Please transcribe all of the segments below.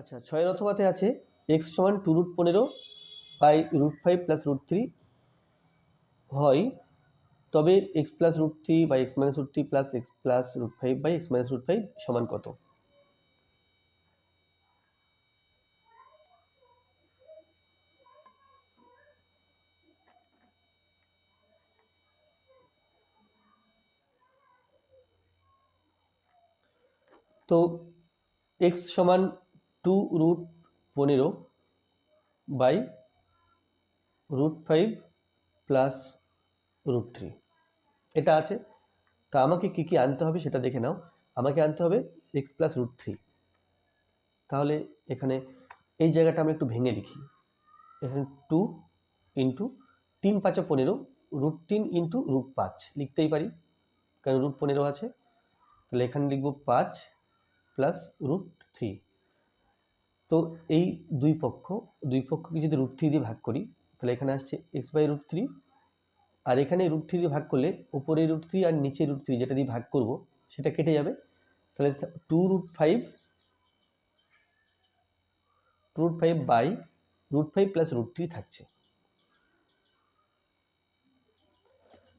আচ্ছা ছয়ের অথবাতে আছে এক্স সমান টু রুট পনেরো by root five plus root three হয়। তবে X plus root three by X minus root three plus X plus root five by X minus root five সমান কত? তো এক্স সমান টু রুট পনেরো by root five plus root three. এটা আছে। তা আমাকে কী কী আনতে হবে সেটা দেখে নাও। আমাকে আনতে হবে এক্স প্লাস রুট থ্রি। তাহলে এখানে এই জায়গাটা আমি একটু ভেঙে লিখি। এখানে টু ইন্টু তিন পাঁচা পনেরো, রুট তিন ইন্টু রুট পাঁচ। লিখতেই পারি। কারণ রুট পনেরো আছে? তাহলে এখানে লিখব পাঁচ প্লাস রুট থ্রি। তো এই দুই পক্ষ, দুই পক্ষকে যদি রুট থ্রি দিয়ে ভাগ করি, তাহলে এখানে আসছে এক্স বাই রুট থ্রি আর এখানে রুট থ্রি দিয়ে ভাগ করলে উপরে রুট থ্রি আর নিচে রুট থ্রি যেটা দিয়ে ভাগ করব, সেটা কেটে যাবে। তাহলে two root five root five by root five plus root three থাকছে।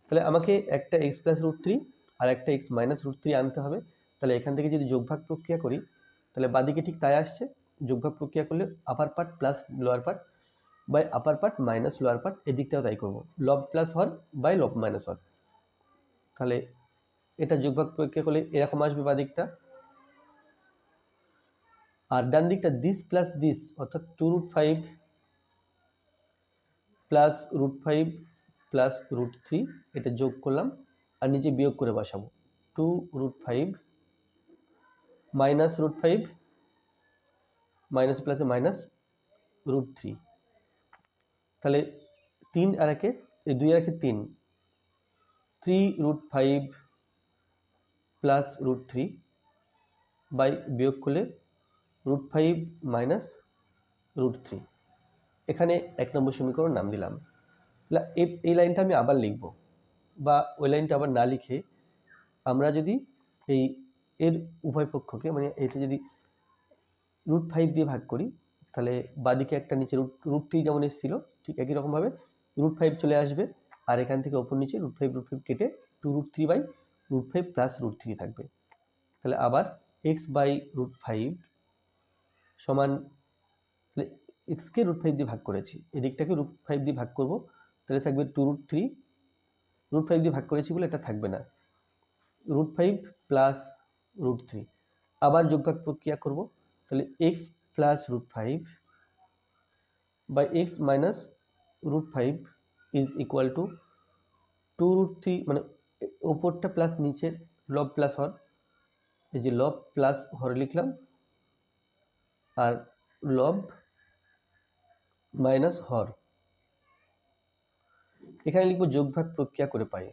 তাহলে আমাকে একটা এক্স প্লাস রুট থ্রি আর একটা এক্স মাইনাস রুট থ্রি আনতে হবে। তাহলে এখান থেকে যদি যোগভাগ প্রক্রিয়া করি, তাহলে বাদিকে ঠিক তাই আসছে। যোগভাগ প্রক্রিয়া করলে upper part plus lower part by upper part minus lower part এদিকটাও তাই করব। লব প্লাস হর বাই লব মাইনাস হর তাহলে এটা যোগভাগ প্রক্রিয়া করলে এরকম আসবে বাদিকটা। আর ডান দিকটা দিস প্লাস দিস অর্থাৎ two root five plus root five plus root three এটা যোগ করলাম আর নিচে বিয়োগ করে বসাবো। Two root five minus root five minus প্লাসে মাইনাস রুট থ্রি তাহলে তিন আর একে, এই দুই আর একে তিন three root five plus root three by বিয়োগ করলে root five minus root three এখানে এক নম্বর সমীকরণ নাম দিলাম। এই লাইনটা আমি আবার লিখব বা ওই লাইনটা আবার না লিখে আমরা যদি এই এর উভয় পক্ষকে মানে এটা যদি রুট ফাইভ দিয়ে ভাগ করি, তাহলে বাদিকে একটা নিচে রুট রুট থ্রি যেমন এসেছিল, ঠিক একই রকমভাবে রুট ফাইভ চলে আসবে, আর এখান থেকে ওপর নিচে রুট ফাইভ রুট ফাইভ কেটে two root three by root five plus root three থাকবে। তাহলে আবার এক্স বাই রুট ফাইভ সমান, তাহলে এক্সকে রুট ফাইভ দিয়ে ভাগ করেছি, এদিকটাকে রুট ফাইভ দিয়ে ভাগ করব, তাহলে থাকবে two root three root five দিয়ে ভাগ করেছি বলে এটা থাকবে না root five plus root three আবার যোগভাগ প্রক্রিয়া করব তাহলে X plus root five by X minus root five is equal to two root three মানে ওপরটা প্লাস নিচের লব প্লাস হর এই যে লব প্লাস হর লিখলাম, আর লব মাইনাস হর এখানে লিখব যোগভাগ প্রক্রিয়া করে পাই।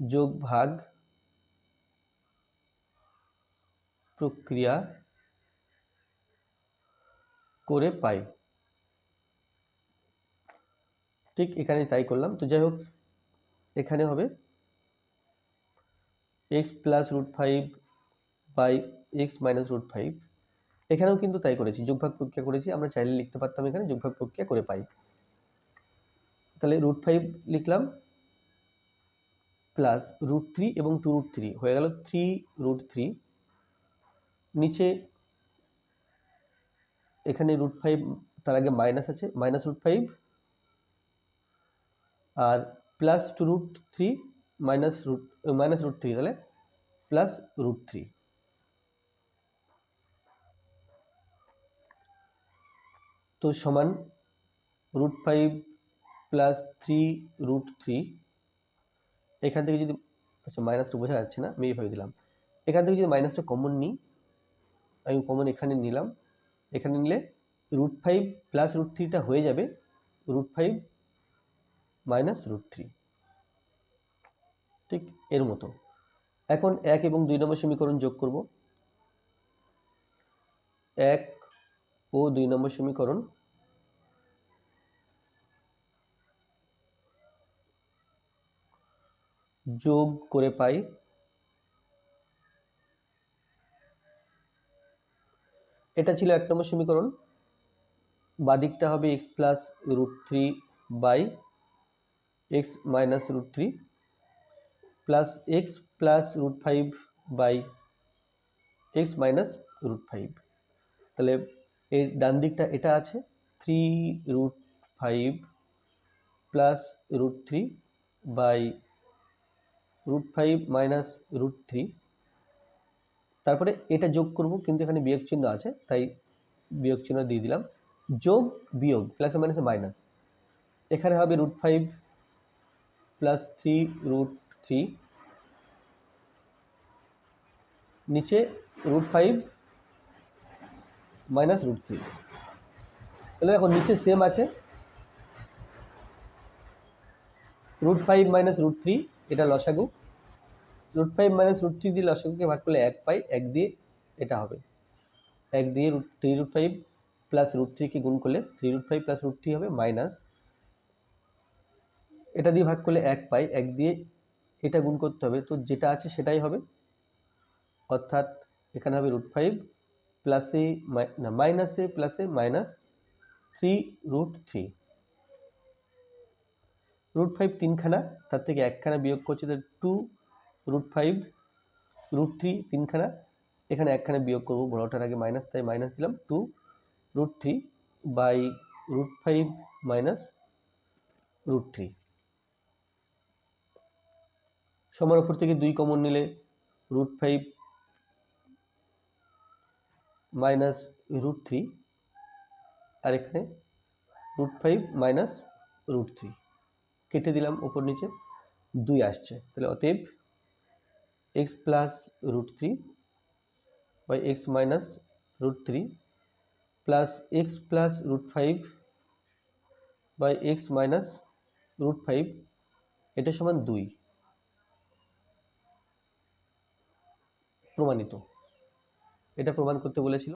যোগ ভাগ প্রক্রিয়া করে পাই। ঠিক এখানে তাই করলাম। তো যাই হোক, এখানে হবে X plus root five by X minus root five এখানেও কিন্তু তাই করেছি, যোগভাগ প্রক্রিয়া করেছি। আমরা চাইলে লিখতে পারতাম এখানে যোগভাগ প্রক্রিয়া করে পাই। তাহলে রুট ফাইভ লিখলাম প্লাস রুট থ্রি এবং টু রুট থ্রি হয়ে গেল থ্রি রুট থ্রি নিচে এখানে রুট ফাইভ তার আগে মাইনাস আছে মাইনাস রুট ফাইভ আর plus two root three minus root minus root three তাহলে প্লাস রুট থ্রি তো সমান root five plus three root three এখান থেকে যদি আচ্ছা মাইনাসটা বোঝা যাচ্ছে না, আমি এইভাবে দিলাম। এখান থেকে যদি মাইনাসটা কমন নিই, আমি কমন এখানে নিলাম। এখানে নিলে রুট ফাইভ প্লাস রুট থ্রিটা হয়ে যাবে। Root five minus root three ঠিক এর মতো। এখন এক এবং দুই নম্বর সমীকরণ যোগ করব। এক ও দুই নম্বর সমীকরণ। যোগ করে পাই এটা ছিল এক নম্বর সমীকরণ। বাদিকটা হবে X plus root three by X minus root three plus X plus root five by X minus root five তাহলে এর ডান দিকটা এটা আছে three root five plus root three by root five minus root three তারপরে এটা যোগ করব, কিন্তু এখানে বিয়োগ চিহ্ন আছে, তাই বিয়োগ চিহ্ন দিয়ে দিলাম। যোগ বিয়োগ, প্লাস মাইনাসে, মাইনাস। এখানে হবে root five plus three root three. নিচে root five minus root three. তাহলে দেখো নিচে সেম আছে। Root five minus root three, এটা লসাগু। Root five minus root three দিয়ে লসাগুকে ভাগ করলে এক পাই, এক দিয়ে এটা হবে। এক দিয়ে root three root five plus root থ্রিকে গুণ করলে three root five plus root three হবে মাইনাস এটা দিয়ে ভাগ করলে এক পাই, এক দিয়ে এটা গুণ করতে হবে। তো যেটা আছে সেটাই হবে। অর্থাৎ এখানে হবে রুট ফাইভ প্লাসে না মাইনাসে প্লাসে minus three root three root five তিনখানা, তার থেকে একখানা বিয়োগ করছে, তাহলে two root five root three তিনখানা, এখানে একখানা বিয়োগ করব বড়টার আগে মাইনাস তাই মাইনাস দিলাম two root three by root five minus root three সমান ওপর থেকে দুই কমন নিলে root five minus root three আর এখানে root five minus root three কেটে দিলাম ওপর নিচে, দুই আসছে। তাহলে অতএব X plus root three by X minus root three plus X plus root five by X minus root five এটা সমান দুই। প্রমাণিত। এটা প্রমাণ করতে বলেছিল।